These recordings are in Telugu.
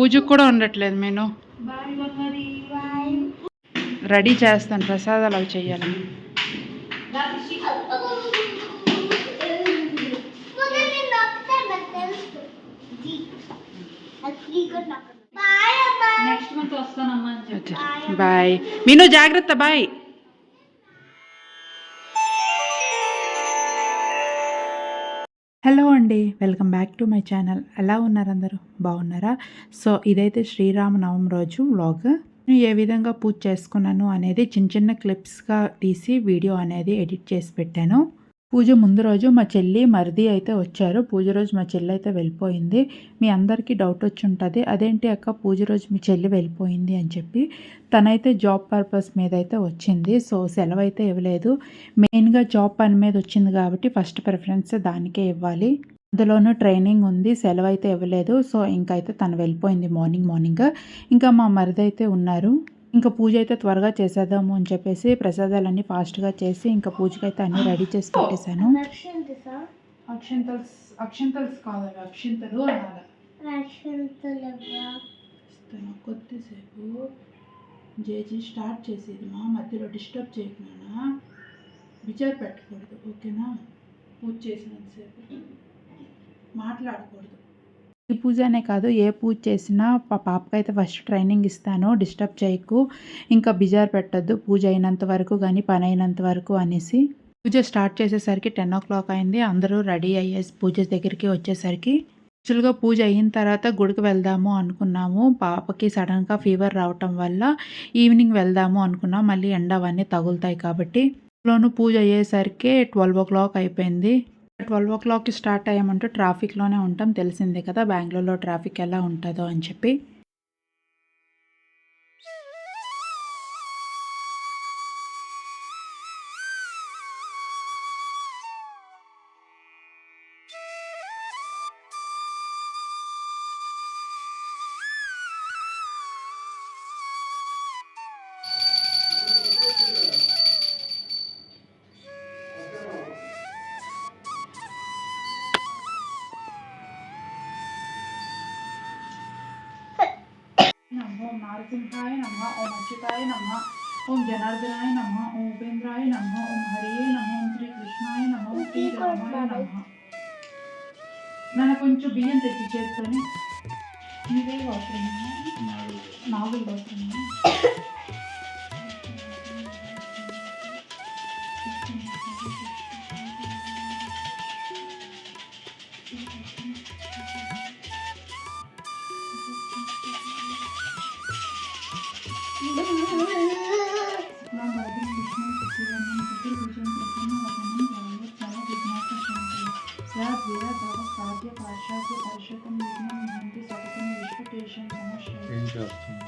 పూజకు కూడా ఉండట్లేదు నేను రెడీ చేస్తాను ప్రసాదాలు అవి చెయ్యాలి. నెక్స్ట్ మంత్ వస్తానమ్మా అని చెప్పి. బాయ్. మీను జాగ్రత్త బాయ్. హలో అండి welcome back to my channel. ఎలా ఉన్నారు అందరూ? బాగున్నారా? సో ఇదైతే శ్రీరామనవమి రోజు వ్లాగ్. నేను ఏ విధంగా పూజ చేసుకున్నాను అనేది చిన్న చిన్న క్లిప్స్గా తీసి వీడియో అనేది ఎడిట్ చేసి పెట్టాను. పూజ ముందు రోజు మా చెల్లి మరిది అయితే వచ్చారు. పూజ రోజు మా చెల్లి అయితే వెళ్ళిపోయింది. మీ అందరికీ డౌట్ వచ్చి ఉంటుంది. అదేంటి అక్క? పూజ రోజు మీ చెల్లి వెళ్ళిపోయింది అని చెప్పి తనైతే జాబ్ పర్పస్ మీద అయితే వచ్చింది. సో సెలవు అయితే ఇవ్వలేదు. మెయిన్గా జాబ్ పని మీద వచ్చింది కాబట్టి ఫస్ట్ ప్రిఫరెన్స్ దానికే ఇవ్వాలి. అందులోనూ ట్రైనింగ్ ఉంది. సెలవు అయితే ఇవ్వలేదు. సో ఇంకైతే తను వెళ్ళిపోయింది మార్నింగ్ మార్నింగ్ ఇంకా మా మరిది అయితే ఉన్నారు. ఇంకా పూజ అయితే త్వరగా చేసేద్దాము అని చెప్పేసి ప్రసాదాలన్నీ ఫాస్ట్గా చేసి ఇంకా పూజకి అయితే అన్నీ రెడీ చేసి పెట్టేశాను. అక్షంతల్స్ అక్షంతల్స్ కాదు అవి అక్షింతలు అనాలి కొద్దిసేపు జేజీ స్టార్ట్ చేసేది మా మధ్యలో డిస్టర్బ్ చేయకుండా విచార పెట్టకూడదు ఓకేనా? పూజ చేసినంతసేపు మాట్లాడకూడదు. ఈ పూజ అనే కాదు ఏ పూజ చేసినా పాపకైతే ఫస్ట్ ట్రైనింగ్ ఇస్తాను డిస్టర్బ్ చేయకు ఇంకా బిజార్ పెట్టద్దు పూజ అయినంత వరకు కానీ పని అయినంత వరకు అనేసి. పూజ స్టార్ట్ చేసేసరికి టెన్ ఓ క్లాక్ అయింది అందరూ రెడీ అయ్యేసి పూజ దగ్గరికి వచ్చేసరికి. యాక్చువల్గా పూజ అయిన తర్వాత గుడికి వెళ్దాము అనుకున్నాము పాపకి సడన్గా ఫీవర్ రావటం వల్ల ఈవినింగ్ వెళ్దాము అనుకున్నాం మళ్ళీ ఎండ అవన్నీ తగులుతాయి కాబట్టి. లోను పూజ అయ్యేసరికి ట్వెల్వ్ ఓ క్లాక్ అయిపోయింది. ట్వెల్వ్ ఓ క్లాక్కి స్టార్ట్ అయ్యామంటే ట్రాఫిక్లోనే ఉంటాం. తెలిసిందే కదా బెంగళూరులో ట్రాఫిక్ ఎలా ఉంటుందో అని చెప్పి. నారసింహాయ నమ ఓం అచ్యుతాయ నమ ఓం జనార్దనాయ నమ ఓం ఉపేంద్రాయ నమ ఓం హరియే నమ ఓం శ్రీకృష్ణాయ నమ ఓం శ్రీరామాయ నమ. నన్ను కొంచెం బియ్యం తెచ్చి చేసుకొని నీవే అవసరం నాగులు అవసరమా?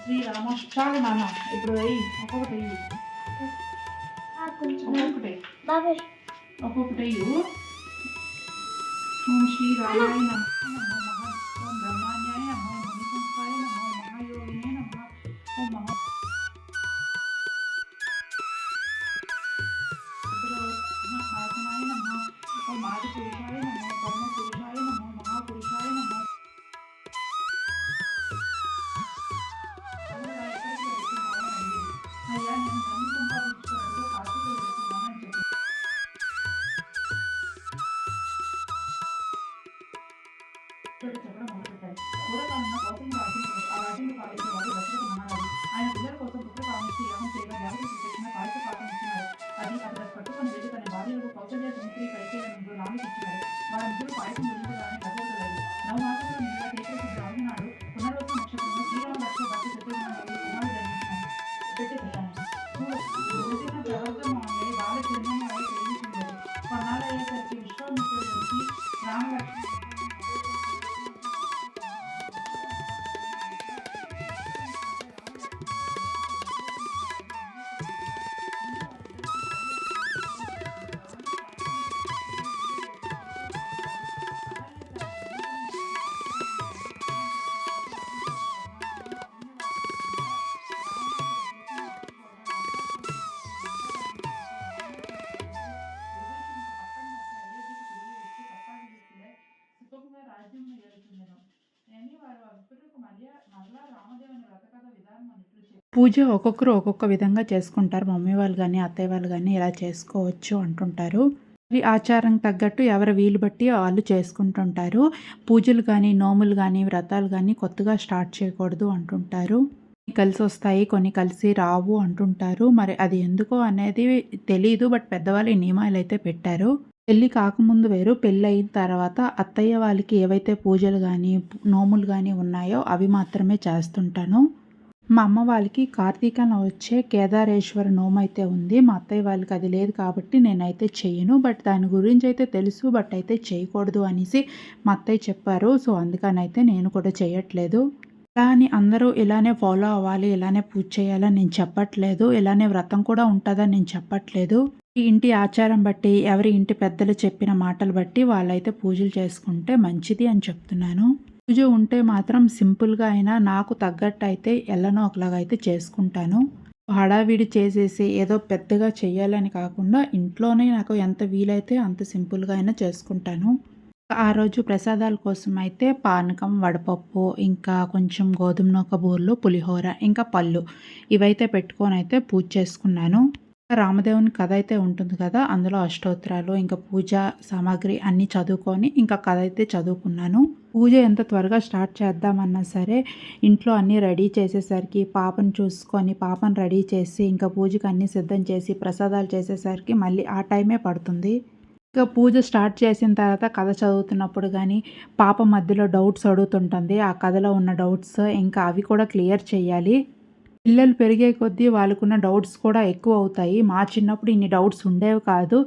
శ్రీరామ చాలు నాన్న ఇప్పుడు వెయ్యి ఒక్కొక్కటి వెయ్యి ఒక్కొక్కటి ఒక్కొక్కటి వెయ్యి ఓం Thank you. పూజ ఒక్కొక్కరు ఒక్కొక్క విధంగా చేసుకుంటారు. మమ్మీ వాళ్ళు కానీ అత్తయ్య వాళ్ళు కానీ ఇలా చేసుకోవచ్చు అంటుంటారు. ఈ ఆచారం తగ్గట్టు ఎవరి వీలు బట్టి వాళ్ళు చేసుకుంటుంటారు. పూజలు కానీ నోములు కానీ వ్రతాలు కానీ కొత్తగా స్టార్ట్ చేయకూడదు అంటుంటారు. కలిసి వస్తాయి కొన్ని కలిసి రావు అంటుంటారు. మరి అది ఎందుకో అనేది తెలియదు బట్ పెద్దవాళ్ళు ఈ నియమాలు అయితే పెట్టారు. పెళ్ళి కాకముందు వేరు. పెళ్ళి అయిన తర్వాత అత్తయ్య వాళ్ళకి ఏవైతే పూజలు కానీ నోములు కానీ ఉన్నాయో అవి మాత్రమే చేస్తుంటాను. మా అమ్మ వాళ్ళకి కార్తీకంలో వచ్చే కేదారేశ్వర నోము అయితే ఉంది. మా అత్తయ్య వాళ్ళకి అది లేదు కాబట్టి నేనైతే చెయ్యను బట్ దాని గురించి అయితే తెలుసు. బట్ అయితే చేయకూడదు అనేసి మా అత్తయ్య చెప్పారు. సో అందుకనైతే నేను కూడా చేయట్లేదు. అలా అని అందరూ ఇలానే ఫాలో అవ్వాలి ఇలానే పూజ చేయాలని నేను చెప్పట్లేదు ఇలానే వ్రతం కూడా ఉంటుందని నేను చెప్పట్లేదు. ఈ ఇంటి ఆచారం బట్టి ఎవరి ఇంటి పెద్దలు చెప్పిన మాటలు బట్టి వాళ్ళైతే పూజలు చేసుకుంటే మంచిది అని చెప్తున్నాను. పూజ ఉంటే మాత్రం సింపుల్గా అయినా నాకు తగ్గట్టు అయితే ఎలానో ఒకలాగా అయితే చేసుకుంటాను. హడావిడి చేసేసి ఏదో పెద్దగా చేయాలని కాకుండా ఇంట్లోనే నాకు ఎంత వీలైతే అంత సింపుల్గా అయినా చేసుకుంటాను. ఆ రోజు ప్రసాదాల కోసం అయితే పానకం వడపప్పు ఇంకా కొంచెం గోధుమ నూక బూర్లు పులిహోర ఇంకా పళ్ళు ఇవైతే పెట్టుకొని అయితే పూజ చేసుకున్నాను. రామదేవుని కథ అయితే ఉంటుంది కదా అందులో అష్టోత్తరాలు ఇంకా పూజ సామాగ్రి అన్నీ చదువుకొని ఇంకా కథ అయితే చదువుకున్నాను. పూజ ఎంత త్వరగా స్టార్ట్ చేద్దామన్నా సరే ఇంట్లో అన్నీ రెడీ చేసేసరికి పాపను చూసుకొని పాపను రెడీ చేసి ఇంకా పూజకు అన్నీ సిద్ధం చేసి ప్రసాదాలు చేసేసరికి మళ్ళీ ఆ టైమే పడుతుంది. ఇంకా పూజ స్టార్ట్ చేసిన తర్వాత కథ చదువుతున్నప్పుడు కానీ పాప మధ్యలో డౌట్స్ అడుగుతుంటుంది. ఆ కథలో ఉన్న డౌట్స్ ఇంకా అవి కూడా క్లియర్ చేయాలి. పిల్లలు పెరిగే కొద్దీ వాళ్ళకున్న డౌట్స్ కూడా ఎక్కువ అవుతాయి. మా చిన్నప్పుడు ఇన్ని డౌట్స్ ఉండేవి కాదు.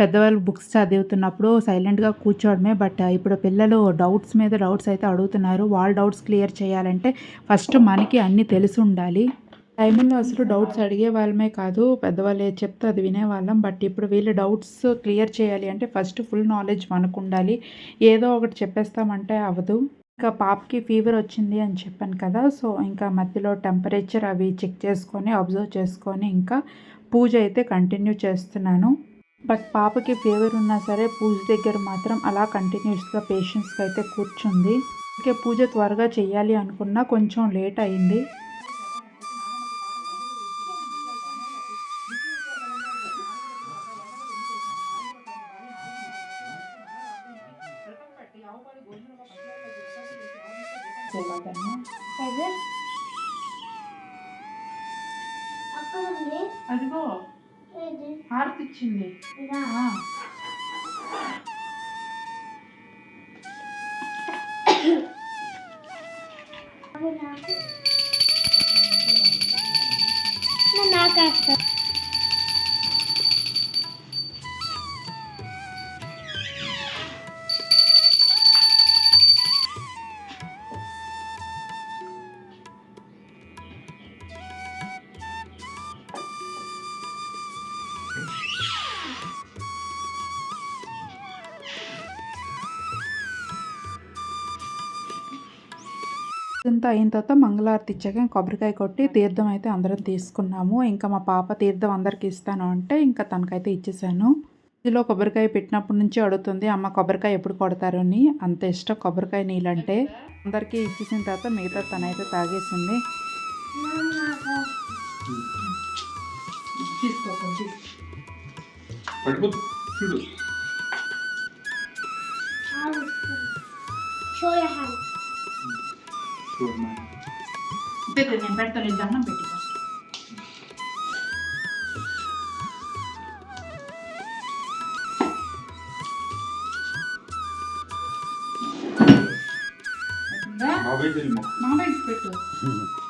పెద్దవాళ్ళు బుక్స్ చదువుతున్నప్పుడు సైలెంట్గా కూర్చోవడమే. బట్ ఇప్పుడు పిల్లలు డౌట్స్ మీద డౌట్స్ అయితే అడుగుతున్నారు. వాళ్ళ డౌట్స్ క్లియర్ చేయాలంటే ఫస్ట్ మనకి అన్నీ తెలిసి ఉండాలి. టైమింగ్లో అసలు డౌట్స్ అడిగే వాళ్ళమే కాదు పెద్దవాళ్ళు ఏది చెప్తే అది వినేవాళ్ళం బట్ ఇప్పుడు వీళ్ళు డౌట్స్ క్లియర్ చేయాలి అంటే ఫస్ట్ ఫుల్ నాలెడ్జ్ మనకు ఉండాలి ఏదో ఒకటి చెప్పేస్తామంటే అవ్వదు. ఇంకా పాపకి ఫీవర్ వచ్చింది అని చెప్పాను కదా సో ఇంకా మధ్యలో టెంపరేచర్ అవి చెక్ చేసుకొని అబ్జర్వ్ చేసుకొని ఇంకా పూజ అయితే కంటిన్యూ చేస్తున్నాను. బట్ పాపకి ఫీవర్ ఉన్నా సరే పూజ దగ్గర మాత్రం అలా కంటిన్యూస్గా పేషెంట్స్కి అయితే కూర్చుంది. ఇంకే పూజ త్వరగా చేయాలి అనుకున్నా కొంచెం లేట్ అయింది. అదిగో ఏది హారతి ఇదంతా అయిన తర్వాత మంగళారతి ఇచ్చాక కొబ్బరికాయ కొట్టి తీర్థం అయితే అందరం తీసుకున్నాము. ఇంకా మా పాప తీర్థం అందరికి ఇస్తాను అంటే ఇంకా తనకైతే ఇచ్చేసాను. ఇందులో కొబ్బరికాయ పెట్టినప్పటి నుంచి అడుగుతుంది అమ్మ కొబ్బరికాయ ఎప్పుడు కొడతారు? అని. అంత ఇష్టం కొబ్బరికాయ నీళ్ళంటే అందరికీ ఇచ్చేసిన తర్వాత మిగతా తనైతే తాగేసింది. తీసుకోకండి పడిపోతు Superman. Pero en Humberto les dan nombre,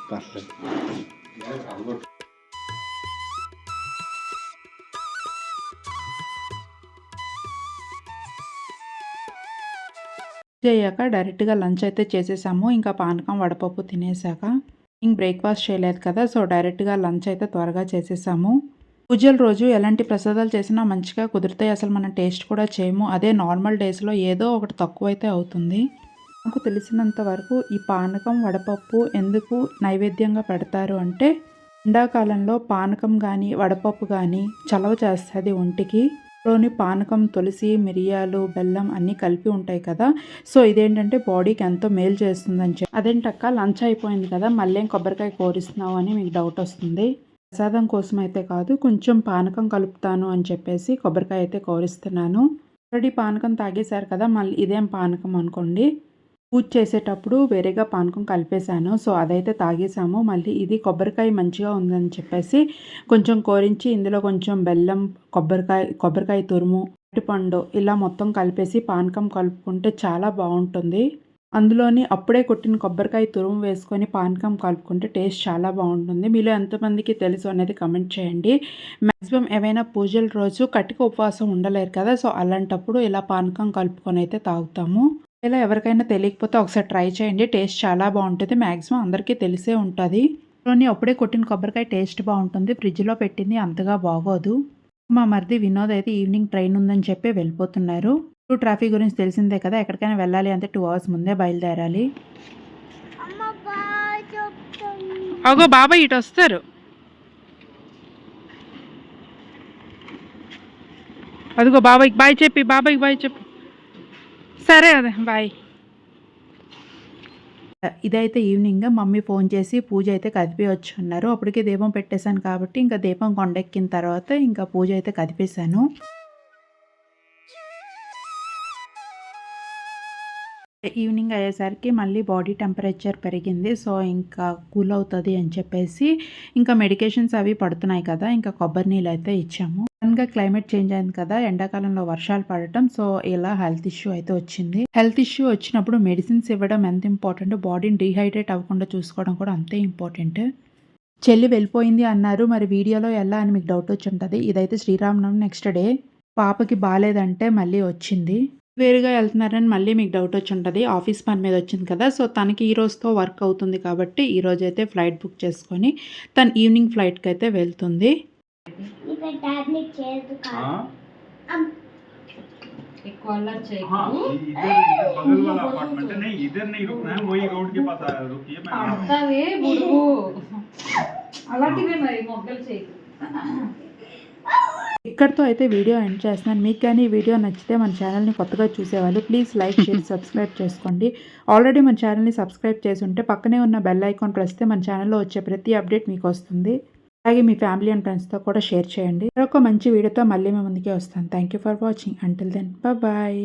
Perfect. అయ్యాక డైరెక్ట్గా లంచ్ అయితే చేసేసాము. ఇంకా పానకం వడపప్పు తినేసాక ఇంక బ్రేక్ఫాస్ట్ చేయలేదు కదా సో డైరెక్ట్గా లంచ్ అయితే త్వరగా చేసేసాము. పూజల రోజు ఎలాంటి ప్రసాదాలు చేసినా మంచిగా కుదిరితే అసలు మనం టేస్ట్ కూడా చేయము. అదే నార్మల్ డేస్లో ఏదో ఒకటి తక్కువ అయితే అవుతుంది. నాకు తెలిసినంత వరకు ఈ పానకం వడపప్పు ఎందుకు నైవేద్యంగా పెడతారు అంటే ఎండాకాలంలో పానకం కానీ వడపప్పు కానీ చలవ చేస్తుంది ఒంటికి. లోని పానకం తులసి మిరియాలు బెల్లం అన్నీ కలిపి ఉంటాయి కదా. సో ఇదేంటంటే బాడీకి ఎంతో మేలు చేస్తుందని చెప్పి. అదేంటక్క లంచ్ అయిపోయింది కదా మళ్ళీ ఏం కొబ్బరికాయ కోరిస్తున్నావు అని మీకు డౌట్ వస్తుంది. ప్రసాదం కోసం అయితే కాదు కొంచెం పానకం కలుపుతాను అని చెప్పేసి కొబ్బరికాయ అయితే కోరిస్తున్నాను. ఆల్రెడీ పానకం తాగేశారు కదా మళ్ళీ ఇదేం పానకం అనుకోండి. పూజ చేసేటప్పుడు వేరేగా పానకం కలిపేశాను. సో అదైతే తాగేసాము మళ్ళీ ఇది కొబ్బరికాయ మంచిగా ఉందని చెప్పేసి కొంచెం కోరించి ఇందులో కొంచెం బెల్లం కొబ్బరికాయ కొబ్బరికాయ తురుము అరటిపండు ఇలా మొత్తం కలిపేసి పానకం కలుపుకుంటే చాలా బాగుంటుంది. అందులోని అప్పుడే కొట్టిన కొబ్బరికాయ తురుము వేసుకొని పానకం కలుపుకుంటే టేస్ట్ చాలా బాగుంటుంది. మీలో ఎంతమందికి తెలుసు అనేది కమెంట్ చేయండి. మ్యాక్సిమం ఏమైనా పూజల రోజు కటిక ఉపవాసం ఉండలేరు కదా. సో అలాంటప్పుడు ఇలా పానకం కలుపుకొని అయితే తాగుతాము. ఇలా ఎవరికైనా తెలియకపోతే ఒకసారి ట్రై చేయండి. టేస్ట్ చాలా బాగుంటుంది. మ్యాక్సిమం అందరికీ తెలిసే ఉంటుంది. లోని అప్పుడే కొట్టిన కొబ్బరికాయ టేస్ట్ బాగుంటుంది. ఫ్రిడ్జ్లో పెట్టింది అంతగా బాగోదు. మా మరిది వినోద్ అయితే ఈవినింగ్ ట్రైన్ ఉందని చెప్పి వెళ్ళిపోతున్నారు. ట్రాఫిక్ గురించి తెలిసిందే కదా ఎక్కడికైనా వెళ్ళాలి అంటే టూ అవర్స్ ముందే బయలుదేరాలి. అగో బాబాయ్ ఇటు వస్తారు. అదిగో బాబాయ్కి బాయ్ చెప్పి బాబాయ్కి బాయ్ చెప్పు. సరే అదే బాయ్. ఇదైతే ఈవినింగ్ మమ్మీ ఫోన్ చేసి పూజ అయితే కదిపి వచ్చి ఉన్నారు అప్పటికే దీపం పెట్టేశాను కాబట్టి ఇంకా దీపం కొండెక్కిన తర్వాత ఇంకా పూజ అయితే కదిపేశాను. ఈవినింగ్ అయ్యేసరికి మళ్ళీ బాడీ టెంపరేచర్ పెరిగింది సో ఇంకా కూల్ అవుతుంది అని చెప్పేసి ఇంకా మెడికేషన్స్ అవి పడుతున్నాయి కదా ఇంకా కొబ్బరి నీళ్ళు అయితే ఇచ్చాము. సడన్గా క్లైమేట్ చేంజ్ అయింది కదా ఎండాకాలంలో వర్షాలు పడటం సో ఇలా హెల్త్ ఇష్యూ అయితే వచ్చింది. హెల్త్ ఇష్యూ వచ్చినప్పుడు మెడిసిన్స్ ఇవ్వడం ఎంత ఇంపార్టెంట్? బాడీని డీహైడ్రేట్ అవ్వకుండా చూసుకోవడం కూడా అంతే ఇంపార్టెంట్. చెల్లి వెళ్ళిపోయింది అన్నారు మరి వీడియోలో ఎలా అని మీకు డౌట్ వచ్చి ఉంటుంది. ఇదైతే శ్రీరామనవమి నెక్స్ట్ డే. పాపకి బాగాలేదంటే మళ్ళీ వచ్చింది. వేరుగా వెళ్తున్నారని మళ్ళీ మీకు డౌట్ వచ్చి ఉంటుంది. ఆఫీస్ పని మీద వచ్చింది కదా సో తనకి ఈ రోజుతో వర్క్ అవుతుంది కాబట్టి ఈరోజు అయితే ఫ్లైట్ బుక్ చేసుకొని తను ఈవినింగ్ ఫ్లైట్కి అయితే వెళ్తుంది. ఇక డాడీ చేదు हाँ కాదు ఎక్కువ అల్లరి చేయకు हाँ इधर इधर बगल वाला अपार्टमेंट है नहीं इधर नहीं रुकना है वही रोड के पास आया रुकिए मैं आ रहा हूँ పడతావే బుడుగు అలాంటివే మరి మొగ్గలు చేయకు ఇక్కడితో అయితే వీడియో ఎండ్ చేస్తున్నాను మీకు కానీ ఈ వీడియో నచ్చితే మన ఛానల్ని కొత్తగా చూసేవాళ్ళు ప్లీజ్ లైక్ షేర్ సబ్స్క్రైబ్ చేసుకోండి ఆల్రెడీ మన ఛానల్ని సబ్స్క్రైబ్ చేసి ఉంటే పక్కనే ఉన్న బెల్ ఐకాన్ ప్రెస్తే మన ఛానల్లో వచ్చే ప్రతి అప్డేట్ మీకు వస్తుంది అలాగే మీ ఫ్యామిలీ అండ్ ఫ్రెండ్స్తో కూడా షేర్ చేయండి. మరొక మంచి వీడియోతో మళ్ళీ మేము ముందుకే వస్తాను. Thank you for watching. Until then bye.